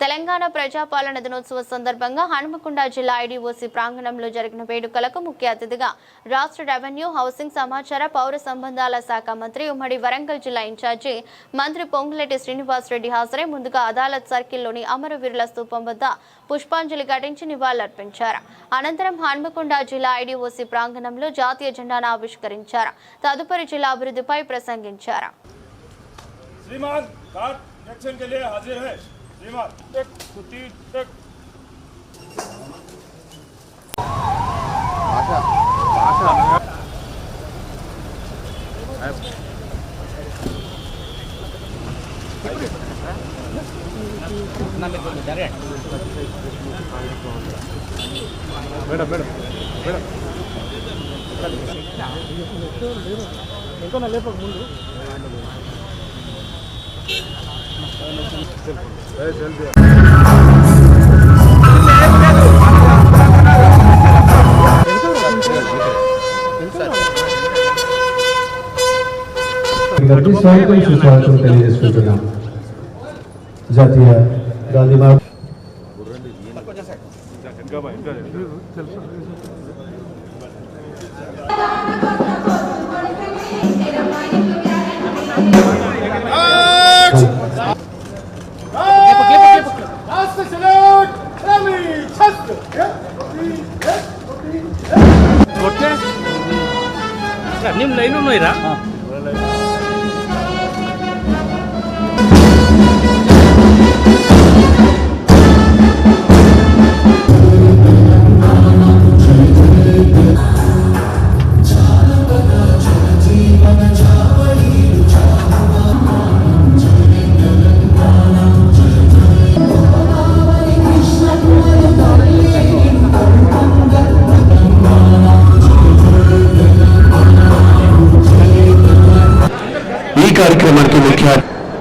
తెలంగాణ ప్రజాపాలన దినోత్సవ సందర్భంగా హనుమకొండ జిల్లా ఐడీఓసీ ప్రాంగణంలో జరిగిన వేడుకలకు ముఖ్య అతిథిగా రాష్ట్ర రెవెన్యూ హౌసింగ్ సమాచార పౌర సంబంధాల శాఖ మంత్రి ఉమ్మడి వరంగల్ జిల్లా ఇన్ఛార్జి మంత్రి పొంగులేటి శ్రీనివాసరెడ్డి హాజరై ముందుగా అదాలత్ సర్కిల్లోని అమరవీరుల స్తూపం వద్ద పుష్పాంజలి ఘటించి నివాళులర్పించారు అనంతరం హన్మకొండ జిల్లా ఐడీఓసీ ప్రాంగణంలో జాతీయ జెండాను ఆవిష్కరించారు తదుపరి జిల్లా అభివృద్ధిపై ప్రసంగించారు श्रीमान कार्ड इलेक्शन के लिए हाजिर है Дима, тек, кути, тек. Паша, Паша. ಮೇಡಮ್ ಮೇಡಮ್ ಮೇಡಮ್ ಎಂಕೋ ನಾ ಲೇಪಕ್ಕೆ ಮುಂದೆ అందరికీ స్వాగతం సుస్వాగతం తెలియజేసుకుంటున్నాం జాతీయ గాంధీ మార్గ్ ನಿಮ್ಮ ಲೈನು ಇರಾ కార్యక్రమానికి ముఖ్య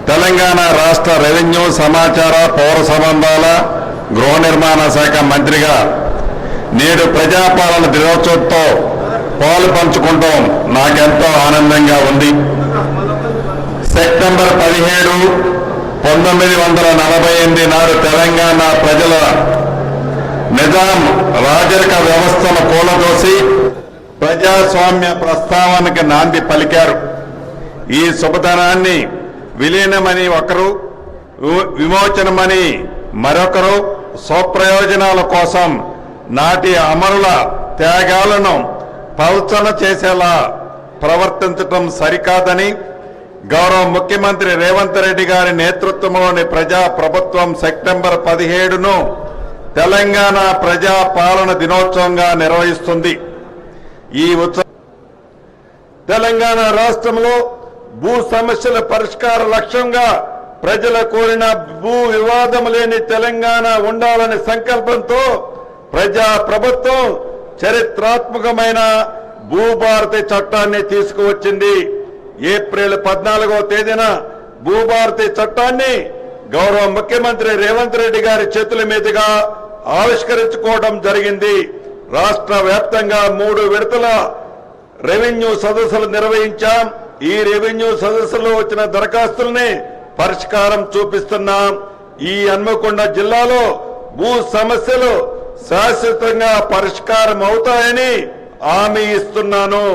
తెలంగాణ రాష్ట్ర రెవెన్యూ సమాచార పౌర సంబంధాల గృహ నిర్మాణ శాఖ మంత్రిగా నేడు ప్రజాపాలన దినోత్సవంతో పాలు పంచుకుంటాం. నాకెంతో ఆనందంగా ఉంది. సెప్టెంబర్ పదిహేడు పంతొమ్మిది వందల నలభై ఎనిమిది నాడు తెలంగాణ ప్రజల నిజాం రాజరిక వ్యవస్థను కూలదోసి ప్రజాస్వామ్య ప్రస్తావనకి నాంది పలికారు. ఈ శుభదనాన్ని విలీనమని ఒకరు విమోచనమని మరొకరు స్వప్రయోజనాల కోసం నాటి అమరుల త్యాగాలను పల్చన చేసేలా ప్రవర్తించటం సరికాదని గౌరవ ముఖ్యమంత్రి రేవంత్ రెడ్డి గారి నేతృత్వంలోని ప్రజా ప్రభుత్వం సెప్టెంబర్ పదిహేడును తెలంగాణ ప్రజా పాలన దినోత్సవంగా నిర్వహిస్తుంది. ఈ ఉత్సవం తెలంగాణ రాష్ట్రంలో భూ సమస్యల పరిష్కార లక్ష్యంగా ప్రజల కోరిన భూ వివాదం లేని తెలంగాణ ఉండాలనే సంకల్పంతో ప్రజా ప్రభుత్వం చరిత్రాత్మకమైన భూభారతి చట్టాన్ని తీసుకువచ్చింది. ఏప్రిల్ పద్నాలుగో తేదీన భూభారతి చట్టాన్ని గౌరవ ముఖ్యమంత్రి రేవంత్ రెడ్డి గారి చేతుల మీదుగా ఆవిష్కరించుకోవడం జరిగింది. రాష్ట్ర వ్యాప్తంగా మూడు విడతల రెవెన్యూ సదస్సులు నిర్వహించాం. ఈ రెవెన్యూ సదస్సులో వచ్చిన దరఖాస్తుల్ని పరిష్కారం చూపిస్తున్నాం. ఈ హన్మకొండ జిల్లాలో భూ సమస్యలు శాశ్వతంగా పరిష్కారం అవుతాయని హామీ ఇస్తున్నాను.